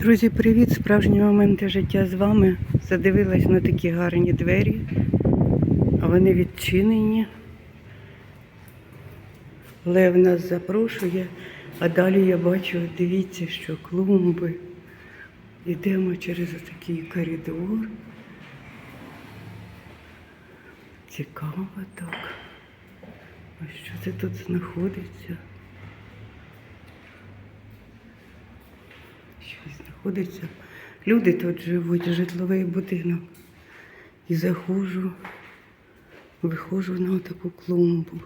Друзі, привіт! Справжні моменти життя з вами. Задивилась на такі гарні двері, а вони відчинені. Лев нас запрошує, а далі я бачу, дивіться, що клумби. Йдемо через такий коридор. Цікаво так. А що це тут знаходиться? Знаходиться. Люди тут живуть, житловий будинок. І заходжу, виходжу на таку клумбу.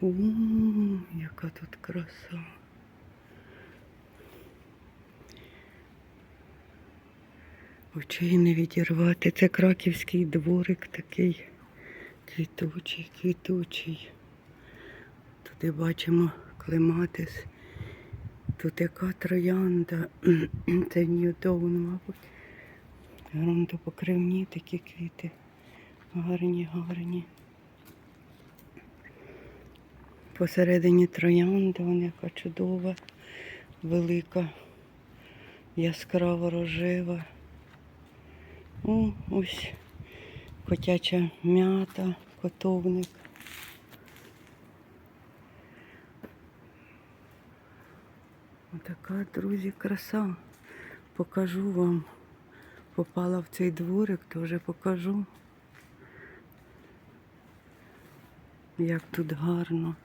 О, яка тут краса. Очей не відірвати. Це краківський дворик такий квітучий, квітучий. Туди бачимо клематис. Тут яка троянда. Це Ньютон, мабуть. Грунтопокривні такі квіти. Гарні, гарні. Посередині троянда, вона яка чудова, велика, яскраво рожева. О, ось котяча м'ята, котовник. Отака, друзі, краса. Покажу вам. Попала в цей дворик, то вже покажу. Як тут гарно.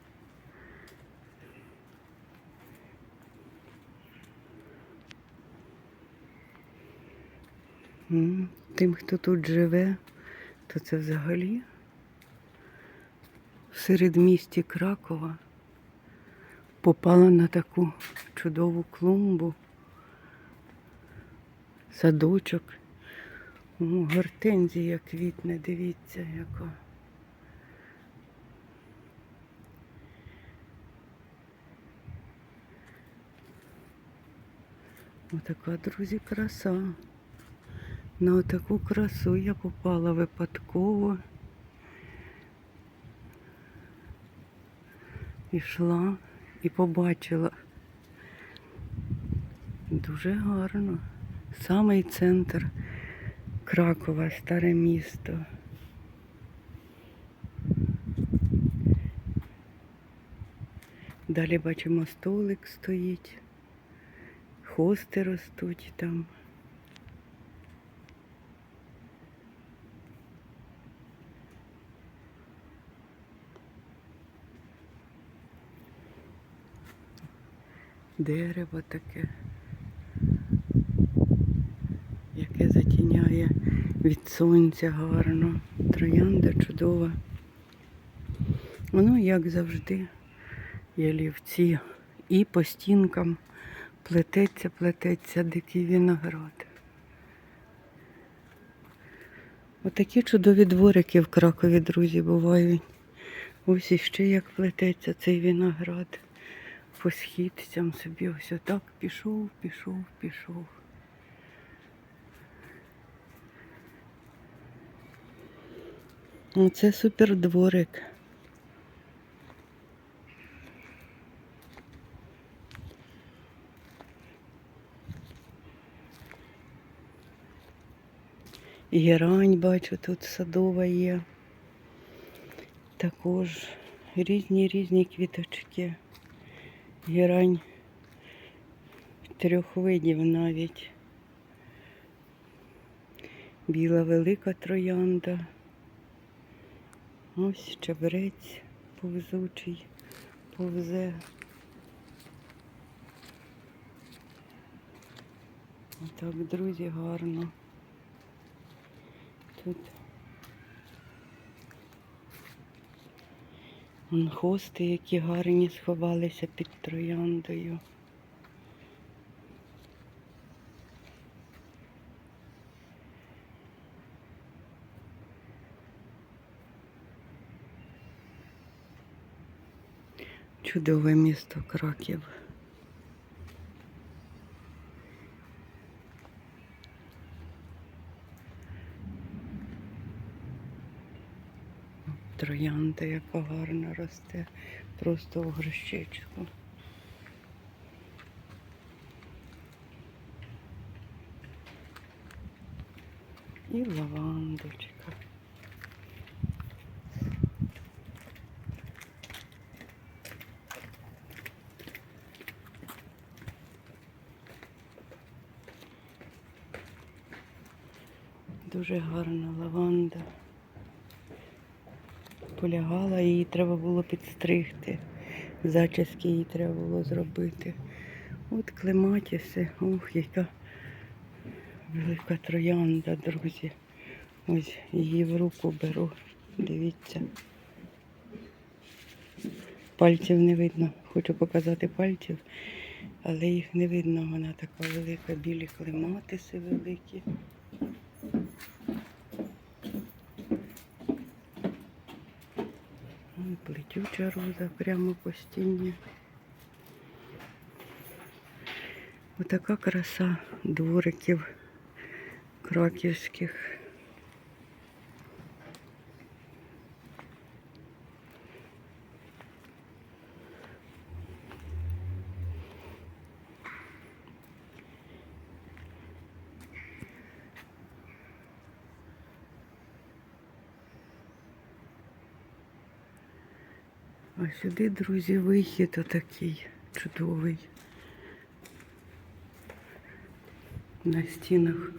Тим, хто тут живе, то це взагалі в середмісті Кракова попала на таку чудову клумбу, садочок. О, гортензія квітне, дивіться, яка. Отака, друзі, краса. На таку красу я попала випадково. Ішла і побачила. Дуже гарно. Самий центр Кракова, старе місто. Далі бачимо столик стоїть, хости ростуть там. Дерево таке, яке затіняє від сонця гарно. Троянда чудова. Воно, як завжди, ялівці. І по стінкам плететься, плететься дикий виноград. Отакі чудові дворики в Кракові, друзі, бувають. Ось іще як плететься цей виноград по східцям собі ось отак пішов, пішов, пішов. Оце супер дворик. Герань бачу, тут садова є. Також різні різні квіточки. Герань трьох видів навіть. Біла велика троянда. Ось чабрець повзучий, повзе. Отак, друзі, гарно. Тут Вон хости, які гарні сховалися під трояндою. Чудове місто Краків. Троянда яка гарно росте, просто в горщичку. І лавандочка. Дуже гарна лаванда. Полягала, її треба було підстригти. Зачіски їй треба було зробити. От клематіси, ох, яка велика троянда, друзі. Ось її в руку беру. Дивіться. Пальців не видно. Хочу показати пальців, але їх не видно. Вона така велика, білі клематиси великі. Плетюча роза прямо по стіні. Отака краса двориків краківських. А сюди, друзі, вихід отакий чудовий. На стінах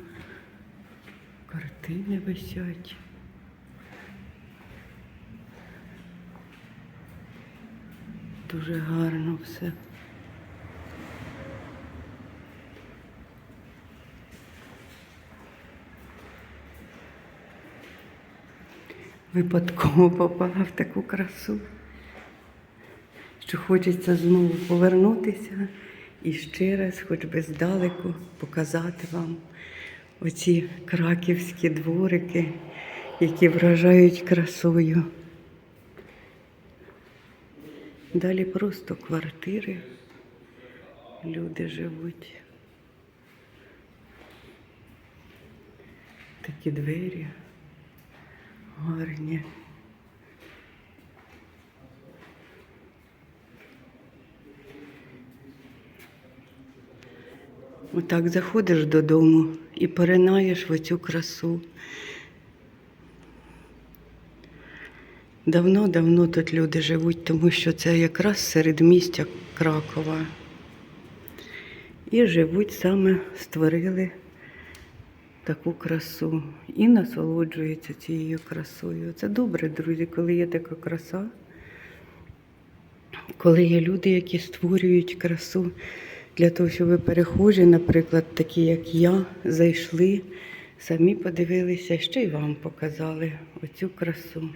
картини висять. Дуже гарно все. Випадково попала в таку красу, що хочеться знову повернутися і ще раз, хоч би здалеку, показати вам оці краківські дворики, які вражають красою. Далі просто квартири, люди живуть. Такі двері гарні. Отак заходиш додому і поринаєш в оцю красу. Давно-давно тут люди живуть, тому що це якраз середмістя Кракова. І живуть саме створили таку красу і насолоджуються цією красою. Це добре, друзі, коли є така краса, коли є люди, які створюють красу для того, щоб перехожі, наприклад, такі, як я, зайшли, самі подивилися, ще й вам показали оцю красу.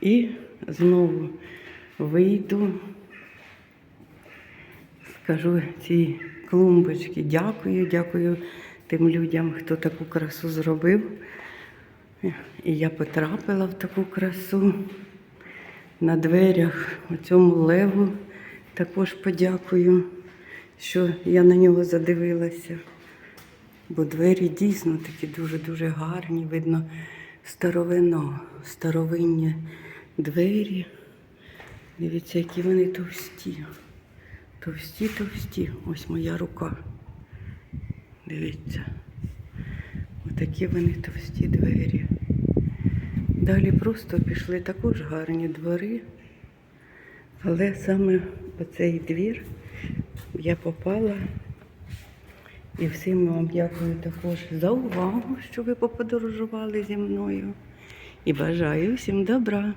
І знову вийду, скажу цій клумбочці дякую, дякую тим людям, хто таку красу зробив. І я потрапила в таку красу. На дверях цьому леву також подякую, що я на нього задивилася. Бо двері дійсно такі дуже-дуже гарні, видно старовино, старовинні двері. Дивіться, які вони товсті. Товсті, товсті. Ось моя рука. Дивіться. Отакі вони товсті двері. Далі просто пішли також гарні двори. Але саме оцей двір я попала. І всім вам дякую також за увагу, що ви поподорожували зі мною. І бажаю всім добра.